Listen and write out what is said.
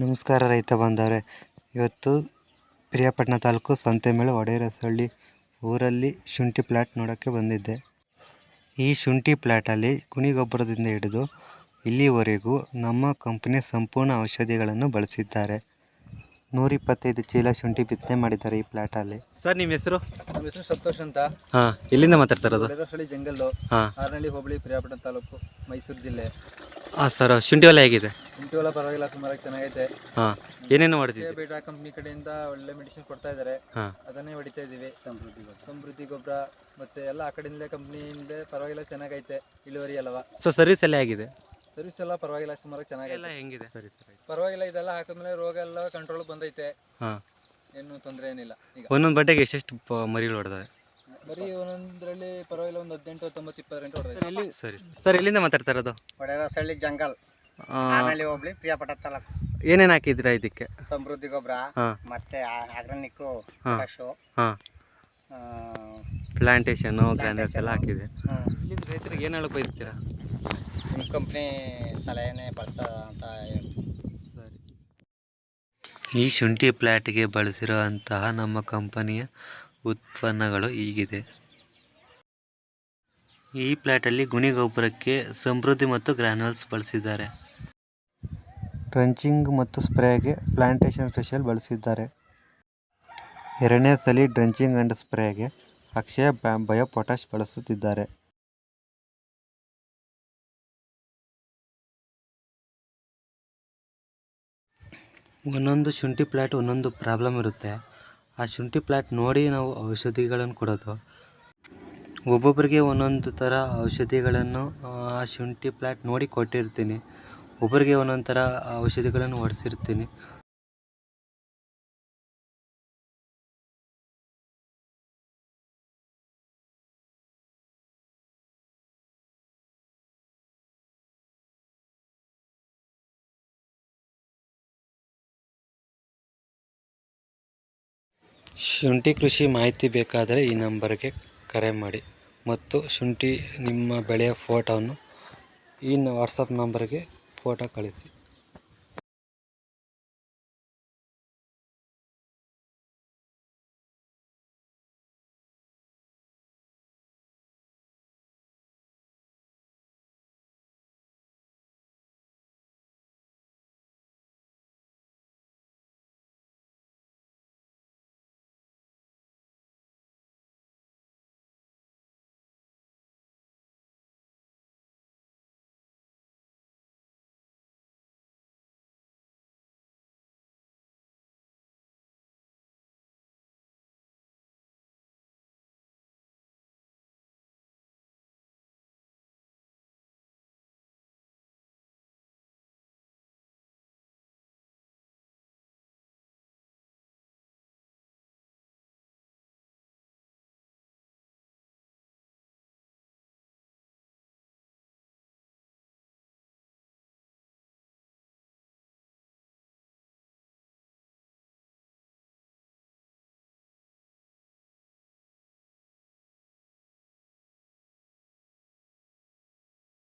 ನಮಸ್ಕಾರ ರೈತ ಬಂದವರೆ ಇವತ್ತು ಪ್ರಿಯಾಪಟ್ಟಣ ತಾಲೂಕು ಸಂತೆಮೇಳು ಒಡೆಯರಸಳ್ಳಿ ಊರಲ್ಲಿ ಶುಂಠಿ ಪ್ಲ್ಯಾಟ್ ನೋಡೋಕ್ಕೆ ಬಂದಿದ್ದೆ. ಈ ಶುಂಠಿ ಪ್ಲ್ಯಾಟಲ್ಲಿ ಕುಣಿ ಗೊಬ್ಬರದಿಂದ ಹಿಡಿದು ಇಲ್ಲಿವರೆಗೂ ನಮ್ಮ ಕಂಪನಿಯ ಸಂಪೂರ್ಣ ಔಷಧಿಗಳನ್ನು ಬಳಸಿದ್ದಾರೆ. ನೂರಿಪ್ಪತ್ತೈದು ಚೀಲ ಶುಂಠಿ ಬಿತ್ತನೆ ಮಾಡಿದ್ದಾರೆ ಈ ಪ್ಲ್ಯಾಟಲ್ಲಿ ಸರ್ ನಿಮ್ಮ ಹೆಸರು? ನಮ್ಮ ಹೆಸರು ಸಂತೋಷ್ ಅಂತ. ಹಾಂ ಎಲ್ಲಿಂದ ಮಾತಾಡ್ತಾ ಇರೋದು? ಜಂಗಲ್ಲು ಹಾಂ. ಆರ್ನಳ್ಳಿ ಹೋಬಳಿ ಪ್ರಿಯಾಪಟ್ಟಣ ತಾಲೂಕು ಮೈಸೂರು ಜಿಲ್ಲೆ. ಹಾಂ ಸರ್ ಶುಂಠಿ ಒಲೆ ಹೇಗಿದೆ? ಶುಂಠಿ ಹೊಲ ಪರವಾಗಿಲ್ಲ ಸುಮಾರಾಗಿ ಚೆನ್ನಾಗೈತೆ. ಹಾಂ ಏನೇನು ಹೊಡೆದಿದ್ದೆ ಬೇಟಾ ಕಂಪ್ನಿ ಕಡೆಯಿಂದ ಒಳ್ಳೆ ಮೆಡಿಸಿನ್ ಕೊಡ್ತಾ ಇದ್ದಾರೆ ಹಾಂ. ಅದನ್ನೇ ಹೊಡಿತಾ ಇದೀವಿ. ಸಮೃದ್ಧಿ ಸಮೃದ್ಧಿ ಗೊಬ್ಬರ ಮತ್ತೆ ಎಲ್ಲ ಆ ಕಡೆಯಿಂದಲೇ ಕಂಪ್ನಿಯಿಂದ ಪರವಾಗಿಲ್ಲ ಚೆನ್ನಾಗೈತೆ. ಇಳುವರಿ ಅಲ್ವಾ? ಸೊ ಸರ್ವಿಸ್ ಎಲ್ಲ ಆಗಿದೆ ಸರ್ವಿಸ್ ಎಲ್ಲ ಪರವಾಗಿಲ್ಲ ಸುಮಾರಾಗಿ ಚೆನ್ನಾಗೈತೆ. ಎಲ್ಲ ಹೆಂಗಿದೆ? ಸರಿ ಸರಿ. ಪರವಾಗಿಲ್ಲ ಇದೆಲ್ಲ ಹಾಕಿದ್ಮೇಲೆ ರೋಗ ಎಲ್ಲ ಕಂಟ್ರೋಲ್ ಬಂದೈತೆ. ಹಾಂ. ಏನು ತೊಂದರೆ ಏನಿಲ್ಲ. ಈಗ ಒಂದೊಂದು ಬಟ್ಟೆಗೆ ಎಷ್ಟೆಷ್ಟು ಪ- ಮರಿಗಳು ಹೊಡೆದವೆ? ಬರೀ ಒಂದೊಂದರಲ್ಲಿ ಪರವಾಗಿಲ್ಲ ಒಂದು ಹದಿನೆಂಟು ಹತ್ತೊಂಬತ್ತು ಇಪ್ಪತ್ತು ಗಂಟೆ ಸರಿ ಸರ್ ಎಲ್ಲಿಂದ ಮಾತಾಡ್ತಾ ಇರೋದು? ಹೊಡೆರಸಳ್ಳಿ ಜಂಗಲ್. ಆ, ಆರ್ನಳ್ಳಿ ಹೋಬಳಿ ಪ್ರಿಯಾಪಟ್ಟ ತಾಲೂಕು. ಏನೇನು ಹಾಕಿದ್ರಾ ಇದಕ್ಕೆ? ಸಮೃದ್ಧಿ ಗೊಬ್ಬರ ಹಾಂ. ಮತ್ತೆ ಆರ್ಗಾನಿಕ್ಕು ಹಾಂ. ಪ್ಲಾಂಟೇಶನು ಗ್ರ್ಯಾನ್ಯೂಲ್ಸ್ ಎಲ್ಲ ಹಾಕಿದೆ ಇಲ್ಲಿಂದ ರೈತರಿಗೆ ಏನು ಹೇಳಕ್ ಬಯಸ್ತೀರಾ? ನಿಮ್ಮ ಕಂಪ್ನಿ ಸಲಹೆನೇ ಬಳಸ ಅಂತ ಸರಿ ಈ ಶುಂಠಿ ಪ್ಲಾಟ್ಗೆ ಬಳಸಿರೋ ಅಂತಹ ನಮ್ಮ ಕಂಪನಿಯ ಉತ್ಪನ್ನಗಳು ಹೀಗಿದೆ. ಈ ಪ್ಲ್ಯಾಟಲ್ಲಿ ಗುಣಿ ಗೊಬ್ಬರಕ್ಕೆ ಸಮೃದ್ಧಿ ಮತ್ತು ಗ್ರ್ಯಾನ್ಯುಲ್ಸ್ ಬಳಸಿದ್ದಾರೆ. ಟ್ರಂಚಿಂಗ್ ಮತ್ತು ಸ್ಪ್ರೇಗೆ ಪ್ಲಾಂಟೇಶನ್ ಸ್ಪೆಷಲ್ ಬಳಸಿದ್ದಾರೆ. ಎರಡನೇ ಸಲ ಡ್ರಂಚಿಂಗ್ ಆ್ಯಂಡ್ ಸ್ಪ್ರೇಗೆ ಅಕ್ಷಯ ಬ್ಯಾ- ಪೊಟ್ಯಾಶ್ ಬಳಸುತ್ತಿದ್ದಾರೆ. ಒಂದೊಂದು ಶುಂಠಿ ಪ್ಲ್ಯಾಟ್ ಒಂದೊಂದು ಪ್ರಾಬ್ಲಮ್ ಇರುತ್ತೆ. ಆ ಶುಂಠಿ ಪ್ಲಾಟ್ ನೋಡಿ ನಾವು ಔಷಧಿಗಳನ್ನು ಕೊಡೋದು. ಒಬ್ಬೊಬ್ಬರಿಗೆ ಒಂದೊಂದು ಥರ ಔಷಧಿಗಳನ್ನು, ಆ ಶುಂಠಿ ಪ್ಲಾಟ್ ನೋಡಿ ಕೊಟ್ಟಿರ್ತೀನಿ. ಒಬ್ಬರಿಗೆ ಒಂದೊಂದು ಥರ ಔಷಧಿಗಳನ್ನು ಹೊಡೆಸಿರ್ತೀನಿ. ಶುಂಠಿ ಕೃಷಿ ಮಾಹಿತಿ ಬೇಕಾದರೆ ಈ ನಂಬರ್ಗೆ ಕರೆ ಮಾಡಿ ಮತ್ತು ಶುಂಠಿ ನಿಮ್ಮ ಬೆಳೆಯ ಫೋಟೋವನ್ನು ಈ ವಾಟ್ಸಪ್ ನಂಬರ್ಗೆ ಫೋಟೋ ಕಳಿಸಿ.